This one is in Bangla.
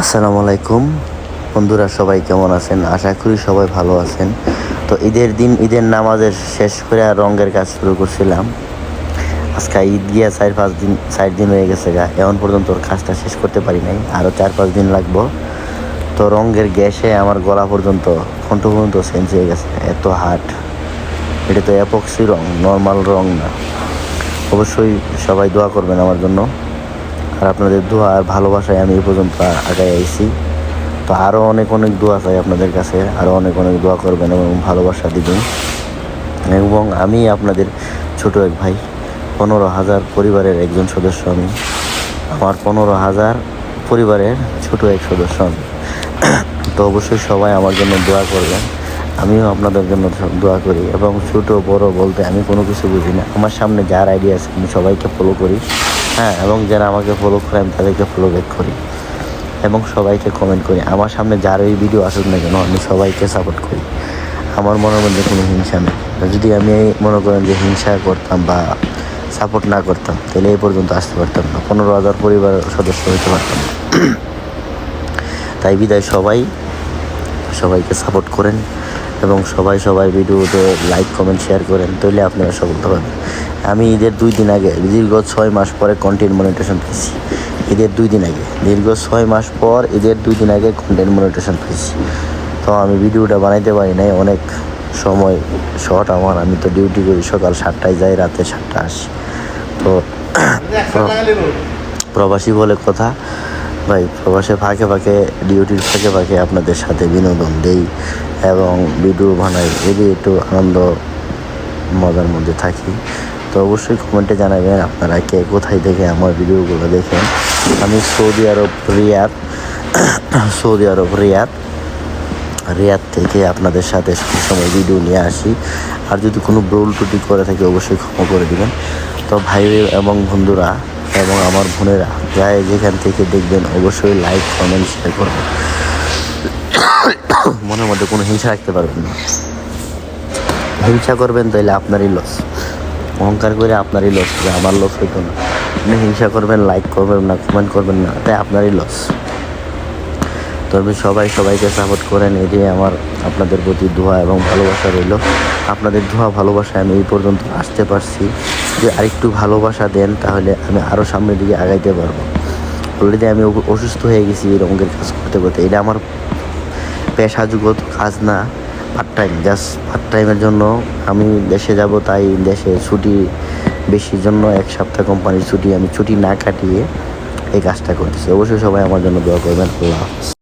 আসসালামু আলাইকুম। বন্ধুরা, সবাই কেমন আছেন? আশা করি সবাই ভালো আছেন। তো ঈদের দিন, ঈদের নামাজের শেষ করে আর রঙের কাজ শুরু করছিলাম। আজকে ঈদ গিয়া চার পাঁচ দিন, চার দিন হয়ে গেছে গা। এখন পর্যন্ত ওর কাজটা শেষ করতে পারি নাই। আরও চার পাঁচ দিন লাগবো। তো রঙের গ্যাসে আমার গলা পর্যন্ত ফোনটো পর্যন্ত চেঞ্জ হয়ে গেছে। এত হাট এটা তো অ্যাপক্সি রং নর্মাল রং না। অবশ্যই সবাই দোয়া করবেন আমার জন্য। আর আপনাদের দোয়া আর ভালোবাসায় আমি এই পর্যন্ত আগায় আইছি। তো আরও অনেক অনেক দোয়া চাই আপনাদের কাছে আরও অনেক অনেক দোয়া করবেন এবং ভালোবাসা দিবেন। এবং আমি আপনাদের ছোট এক ভাই, পনেরো হাজার পরিবারের একজন সদস্য আমি। আমার পনেরো হাজার পরিবারের ছোট এক সদস্য আমি। তো অবশ্যই সবাই আমার জন্য দোয়া করবেন। আমিও আপনাদের জন্য দোয়া করি এবং ছোট বড় বলতে আমি কোনো কিছু বুঝি না। আমার সামনে যার আইডিয়া আছে, আমি সবাইকে ফলো করি। হ্যাঁ এবং যারা আমাকে ফলো করে আমি তাদেরকে ফলো ব্যাক করি এবং সবাইকে কমেন্ট করি। আমার সামনে যার ওই ভিডিও আসুক না কেন, আমি সবাইকে সাপোর্ট করি। আমার মনের মধ্যে কোনো হিংসা নেই। যদি আমি মনে করেন যে হিংসা করতাম বা সাপোর্ট না করতাম, তাহলে এই পর্যন্ত আসতে পারতাম না। পনেরো হাজার পরিবারের সদস্য হতে পারতাম তাই বিদায় সবাই, সবাইকে সাপোর্ট করেন। এবং সবাই সবাই ভিডিওতে লাইক কমেন্ট শেয়ার করেন তাহলে আপনারা সফল হবেন আমি ঈদের দুই দিন আগে, দীর্ঘ ছয় মাস পরে কন্টেন্ট মনিটেশন পেয়েছি। ঈদের দুই দিন আগে, দীর্ঘ ছয় মাস পর ঈদের দুই দিন আগে কন্টেন্ট মনিটেশন পেয়েছি। তো আমি ভিডিওটা বানাইতে পারি নাই, অনেক সময় শর্ট আমার, আমি তো ডিউটি করি সকাল সাতটায় যাই, রাতে সাতটা আসি। তো প্রবাসী বলে কথা। ভাই, প্রবাসে ফাঁকে ফাঁকে ডিউটির ফাঁকে ফাঁকে আপনাদের সাথে বিনোদন দেই এবং ভিডিও বানাই এটি একটু আনন্দ মজার মধ্যে থাকি। তো অবশ্যই কমেন্টে জানাবেন আপনারা কে কোথায় দেখে আমার ভিডিওগুলো দেখেন। আমি Saudi Arab, Riyadh, Saudi Arab, Riyadh. Riyadh থেকে আপনাদের সাথে সময় ভিডিও নিয়ে আসি। আর যদি কোনো ভুল ত্রুটি করে থাকি, অবশ্যই ক্ষমা করে দিবেন। তো ভাই এবং বন্ধুরা এবং আমার বোনেরা যাই যেখান থেকে দেখবেন অবশ্যই লাইক কমেন্ট শেয়ার করবেন। মনের মধ্যে কোনো হিংসা রাখতে পারবেন না। হিংসা করবেন তাহলে আপনারই লস অহংকার করে আপনারই লস হবে আমার লস হইতো না। আপনি হিংসা করবেন লাইক করবেন না কমেন্ট করবেন না, তাই আপনারই লস তবে সবাই সবাইকে সাপোর্ট করেন এটাই আমার, আপনাদের প্রতি দোয়া এবং ভালোবাসা রইল। আপনাদের দোয়া, ভালোবাসায় আমি এই পর্যন্ত আসতে পারছি। যে আরেকটু ভালোবাসা দেন, তাহলে আমি আরও সামনের দিকে আগাইতে পারব। অলরেডি আমি অসুস্থ হয়ে গেছি এই রঙের কাজ করতে করতে। এটা আমার পেশাজগত কাজ না পার্ট টাইম জাস্ট পার্ট টাইমের জন্য আমি দেশে যাব, তাই দেশে ছুটি বেশির জন্য এক সপ্তাহ কোম্পানির ছুটি, আমি ছুটি না কাটিয়ে এই কাজটা করতেছি। অবশ্যই সবাই আমার জন্য দোয়া করবেন। আল্লাহ